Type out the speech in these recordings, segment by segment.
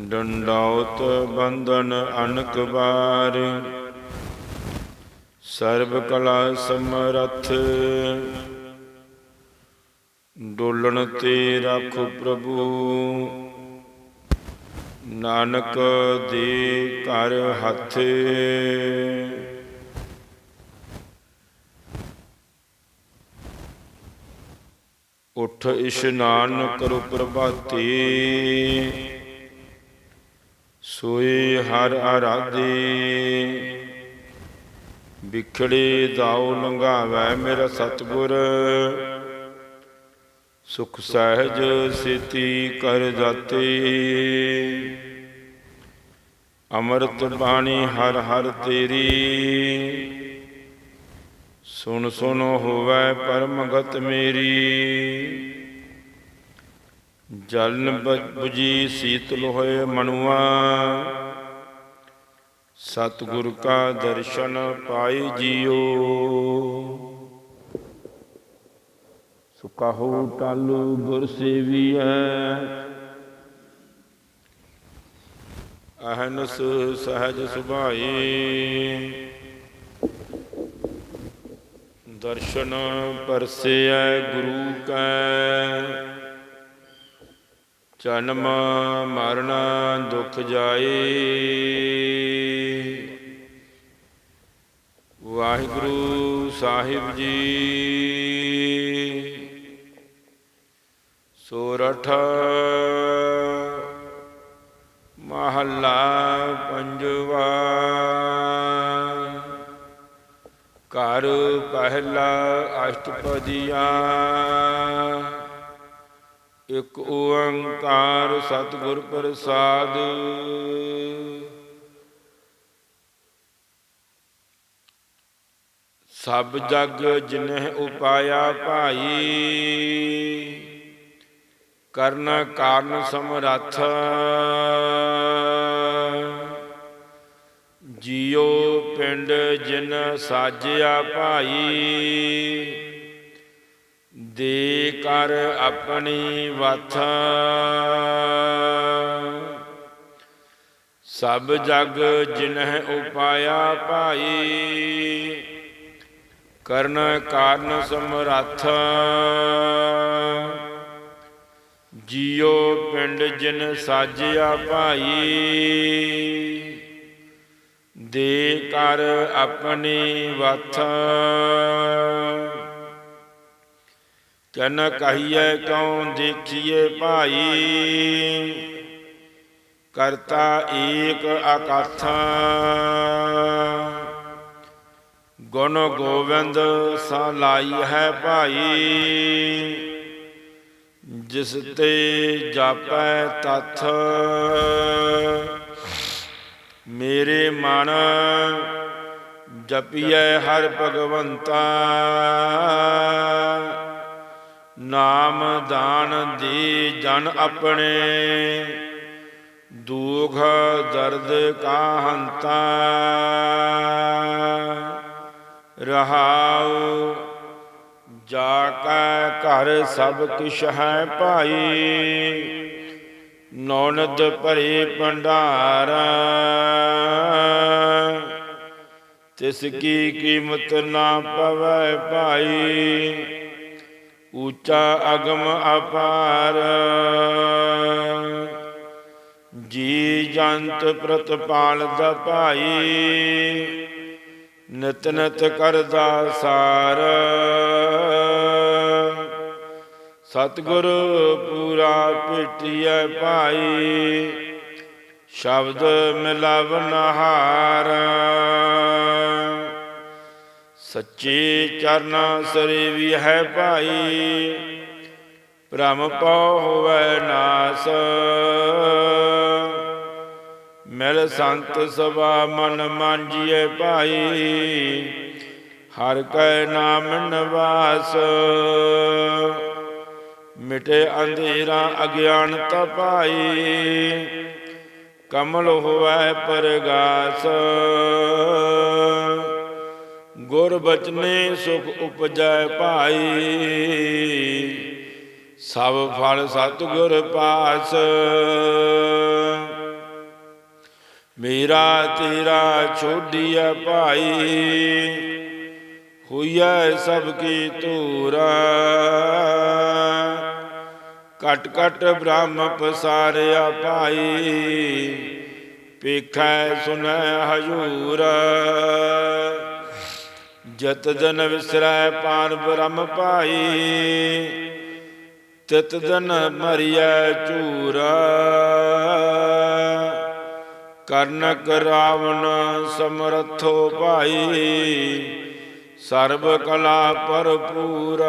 ਡੰਡੌਤ ਬੰਧਨ ਅਨਕ ਬਾਰ ਸਰਬ ਕਲਾ ਸਮਰਥ। ਡੋਲਣ ਤੇ ਰੱਖ ਪ੍ਰਭੂ। ਨਾਨਕ ਦੇ ਘਰ ਹੱਥ। ਉਠ ਇਸ਼ਨਾਨ ਕਰੋ ਪ੍ਰਭਾਤੀ। ਸੋਈ ਹਰ ਆਰਾਧੇ। ਵਿਖੜੇ ਦਾਉ ਲੰਘਾਵੈ ਮੇਰਾ ਸਤਗੁਰ। ਸੁਖ ਸਹਿਜ ਸਿਤੀ ਕਰ ਜਾਤੇ। ਅੰਮ੍ਰਿਤ ਬਾਣੀ ਹਰ ਹਰ ਤੇਰੀ। ਸੁਣ ਸੁਨ ਹੋਵੇ ਪਰਮ ਮੇਰੀ। ਜਲਨ ਬੁਜੀ ਸੀਤਲ ਹੋਏ ਮਨੁਆ ਸਤਿਗੁਰ ਕਾ ਦਰਸ਼ਨ ਪਾਈ ਜੀਓ। ਸੁਕਾਹੂ ਟਾਲੂ ਗੁਰ ਸੇਵੀਐ। ਅਹਨਸ ਸਹਜ ਸੁਭਾਈ। ਦਰਸ਼ਨ ਪਰਸੇਐ ਗੁਰੂ ਕੈ। ਜਨਮ ਮਰਨ ਦੁਖ ਜਾਏ। ਵਾਹਿਗੁਰੂ ਸਾਹਿਬ ਜੀ ਸੋਰਠ ਮਹੱਲਾ ਪੰਜਵਾ ਘਰ ਪਹਿਲਾ ਅਸ਼ਟਪਦੀਆ। ਇਕ ਓੰਕਾਰ ਸਤਿਗੁਰ ਪ੍ਰਸਾਦ। ਸਭ ਜਗ ਜਿਨਹਿ ਉਪਾਇਆ ਭਾਈ, ਕਰਨ ਕਾਰਨ ਸਮਰੱਥ ਜੀਉ ਪਿੰਡ ਜਿਨ ਸਾਜਿਆ ਭਾਈ ਦੇ ਕਰ ਆਪਣੀ ਵਥ। ਸਭ ਜਗ ਜਿਨਹਿ ਉਪਾਇਆ ਭਾਈ, ਕਰਨ ਕਾਰਨ ਸਮਰੱਥ। ਜੀਉ ਪਿੰਡ ਜਿਨ ਸਾਜਿਆ ਭਾਈ, ਦੇ ਕਰ ਆਪਣੀ ਵਥ। ਕਨ ਕਹੀਏ ਕਉ ਦੇਖੀਏ ਭਾਈ? ਕਰਤਾ ਏਕ ਅਕਥ। ਗੁਣ ਗੋਵਿੰਦ ਸਾ ਲਾਈ ਹੈ ਭਾਈ। ਜਿਸ ਤੇ ਜਾਪੈ ਤਥ। ਮੇਰੇ ਮਨ ਜਪੀਐ ਹਰ ਭਗਵੰਤਾ। ਨਾਮ ਦਾਨ ਦੇ ਜਨ ਆਪਣੇ। ਦੁਖ ਦਰਦ ਕਾ ਹੰਤਾ ਰਹਾਉ ਜਾ ਕੈ ਘਰ ਸਭ ਕਿਛ ਹੈ ਭਾਈ। ਨੌਨਦ ਭਰੇ ਭੰਡਾਰ। ਤਿਸ ਕੀ ਕੀਮਤ ਨਾ ਪਵੈ ਭਾਈ। ਉੱਚਾ ਅਗਮ ਅਪਾਰ। ਜੀ ਜੰਤ ਪ੍ਰਤਪਾਲ ਦਾ ਭਾਈ, ਨਿਤ ਨਿਤ ਕਰਦਾ ਸਾਰ। ਸਤਿਗੁਰ ਪੂਰਾ ਭੇਟਿਐ ਭਾਈ, ਸ਼ਬਦ ਮਿਲਵ ਨਹਾਰ। ਸੱਚੇ ਚਰਨ ਸਰੇ ਵੀ ਹੈ ਭਾਈ। ਭ੍ਰਮ ਪਉ ਹੋਵੇ ਨਾਸ। ਮਿਲ ਸੰਤ ਸਭਾ ਮਨ ਮਾਂਜੀਏ ਭਾਈ। ਹਰ ਕੈ ਨਾਮ ਨਿਵਾਸ। ਮਿਟੇ ਅੰਧੇਰਾ ਅਗਿਆਨਤਾ ਭਾਈ। ਕਮਲ ਹੋਵੇ ਪਰਗਾਸ। ਗੁਰ ਬਚਨੇ ਸੁਖ ਉਪਜੈ ਭਾਈ। ਸਭ ਫਲ ਸਤਿਗੁਰ ਪਾਸ। ਮੇਰਾ ਤੇਰਾ ਛੋਡੀਐ ਭਾਈ। ਹੋਈਐ ਸਭ ਕੀ ਧੂਰਾ। ਕਟ ਕਟ ਬ੍ਰਹਮ ਪਸਾਰਿਆ ਭਾਈ। ਪੇਖੈ ਸੁਨੈ ਹਜੂਰ। ਜਤ ਜਨ ਵਿਸਰੈ ਪਾਨ ਬ੍ਰਹਮ ਭਾਈ, ਤਿਤ ਜਨ ਮਰੀਐ ਝੂਰਾ। ਕਰਨਕ ਰਾਵਣ ਸਮਰਥੋ ਭਾਈ, ਸਰਬ ਕਲਾ ਭਰਪੂਰ।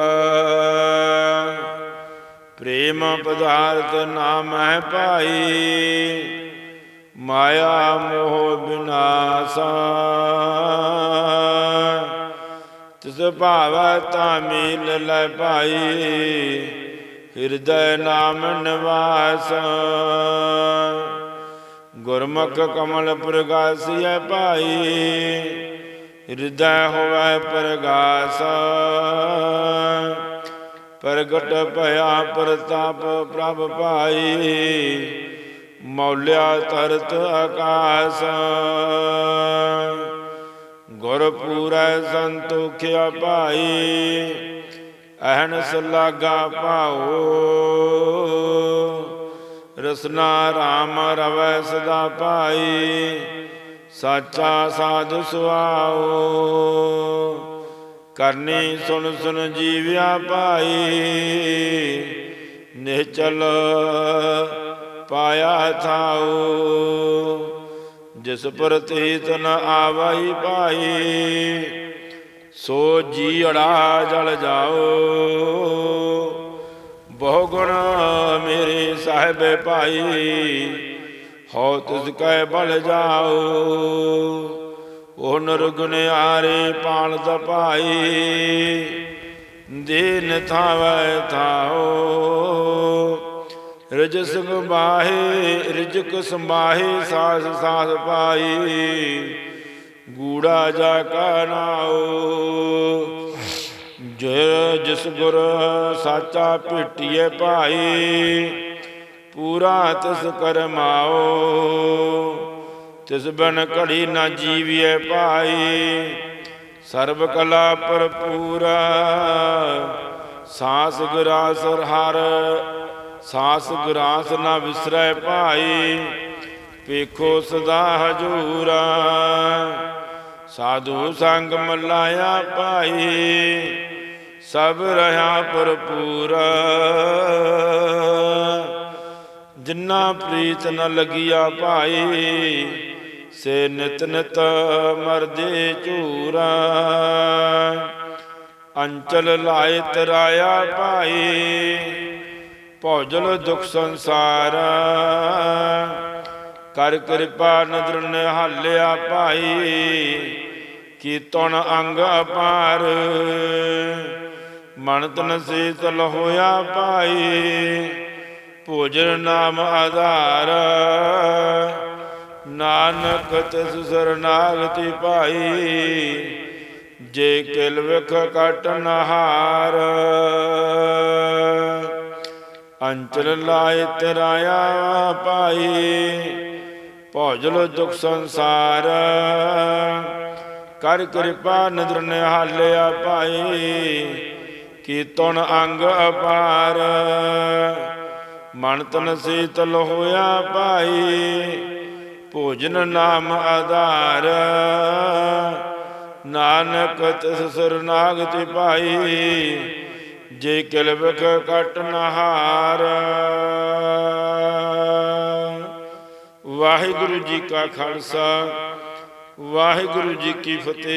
ਪ੍ਰੇਮ ਪਦਾਰਥ ਨਾਮ ਹੈ ਭਾਈ, ਮਾਇਆ ਮੋਹ ਬਿਨਾਸਾ। ਤਿਸ ਭਾਵੈ ਤਾ ਮੀਲ ਲੈ ਭਾਈ, ਹਿਰਦੈ ਨਾਮ ਨਿਵਾਸ। ਗੁਰਮੁਖ ਕਮਲ ਪ੍ਰਗਾਸੀਐ ਭਾਈ, ਹਿਰਦੈ ਹੋਵੈ ਪ੍ਰਗਾਸ। ਪ੍ਰਗਟ ਭਇਆ ਪ੍ਰਤਾਪ ਪ੍ਰਭ ਭਾਈ, ਮੌਲਿਆ ਤਰਤ ਆਕਾਸ। ਗੁਰ ਸੰਤੋਖਿਆ ਭਾਈ, ਅਹਨਸ ਸਲਾਗਾ ਪਾਓ ਰਸਨਾ ਰਾਮ ਰਵੈ ਸਦਾ ਭਾਈ, ਸਾਚਾ ਸਾਧੂ ਸੁਆਓ ਕਰਨੀ ਸੁਣ ਸੁਣ ਜੀਵਿਆ ਭਾਈ, ਨਿਹਚਲ ਪਾਇਆ ਥਾਓ ਜਿਸ ਪ੍ਰਤੀਤ ਨ ਆਵਾਈ ਭਾਈ, ਸੋ ਜੀ ਅੜਾ ਜਲ ਜਾਓ। ਬਹੁ ਗੁਣ ਮੇਰੇ ਸਾਹਿਬ ਭਾਈ ਹੋ ਤਿਸ ਕੈ ਬਲ ਜਾਓ। ਉਹ ਨਰਗੁਣ ਆਰੇ ਪਾਲਤ ਭਾਈ ਦੀਨ ਥਾਵੈ ਥਾਓ। ਰਜਸ ਬਾਹੇ ਰਿਜਕ ਸੰਭਾਹੇ ਸਾਸ ਸਾਸ ਪਾਈ ਗੂੜਾ ਜਾ ਕਾ ਨਾਓ ਜੇ ਜਿਸ ਗੁਰ ਸਾਚਾ ਭੇਟੀਏ ਭਾਈ, ਪੂਰਾ ਤਿਸ ਕਰਮਾਓ ਤਿਸ ਬਨ ਘੜੀ ਨਾ ਜੀਵੀਏ ਭਾਈ, ਸਰਬ ਕਲਾ ਭਰਪੂਰਾ। ਸਾਸ ਗਰਾਸ ਹਰ ਸਾਸ ਗਰਾਸ ਨਾ ਵਿਸਰੈ ਭਾਈ ਵੇਖੋ ਸਦਾ ਹਜੂਰਾ। ਸਾਧੂ ਸੰਗ ਮਲਾਇਆ ਭਾਈ, ਸਭ ਰਹਾ ਭਰਪੂਰਾ। ਜਿੰਨਾ ਪ੍ਰੀਤ ਨ ਲਗੀਆ ਭਾਈ, ਸੇ ਨਿਤ ਨਿਤ ਮਰਦੇ ਝੂਰਾ। ਅੰਚਲ ਲਾਇ ਤਰਾਇਆ ਭਾਈ ਭੌਜਲ ਦੁਖ ਸੰਸਾਰ। ਕਰ ਕਿਰਪਾ ਨਦਰ ਨਿਹਾਲਿਆ ਭਾਈ ਕੀਤਨ ਅੰਗ ਅਪਾਰ। ਮਨ ਤਨ ਸੀਤਲ ਹੋਇਆ ਭਾਈ, ਭੋਜਨ ਨਾਮ ਆਧਾਰ। ਨਾਨਕ ਤਿਸ ਸਰਨਾਗਤੀ ਭਾਈ, ਜੇ ਕਿਲ ਵਿਖ ਕਟ ਨਹਾਰ। ਅੰਚਲ ਲਾਇ ਤਰਾਇਆ ਪਾਈ ਭੋਜਲ ਦੁਖ ਸੰਸਾਰ, ਕਰ ਕਿਰਪਾ ਨਦਰ ਨਿਹਾਲਿਆ ਭਾਈ। ਕੀਤਨ ਅੰਗ ਅਪਾਰ, ਮਨ ਤਨ ਸੀਤਲ ਹੋਇਆ ਪਾਈ ਭੋਜਨ ਨਾਮ ਆਧਾਰ, ਨਾਨਕ ਤਿਸ ਸਰਨਾਗਤੀ ਪਾਈ ਜੇ ਕਿਲ ਵਿਖ ਕਟ ਨਹਾਰ। ਵਾਹਿਗੁਰੂ ਜੀ ਕਾ ਖਾਲਸਾ ਵਾਹਿਗੁਰੂ ਜੀ ਕੀ ਫਤਿਹ।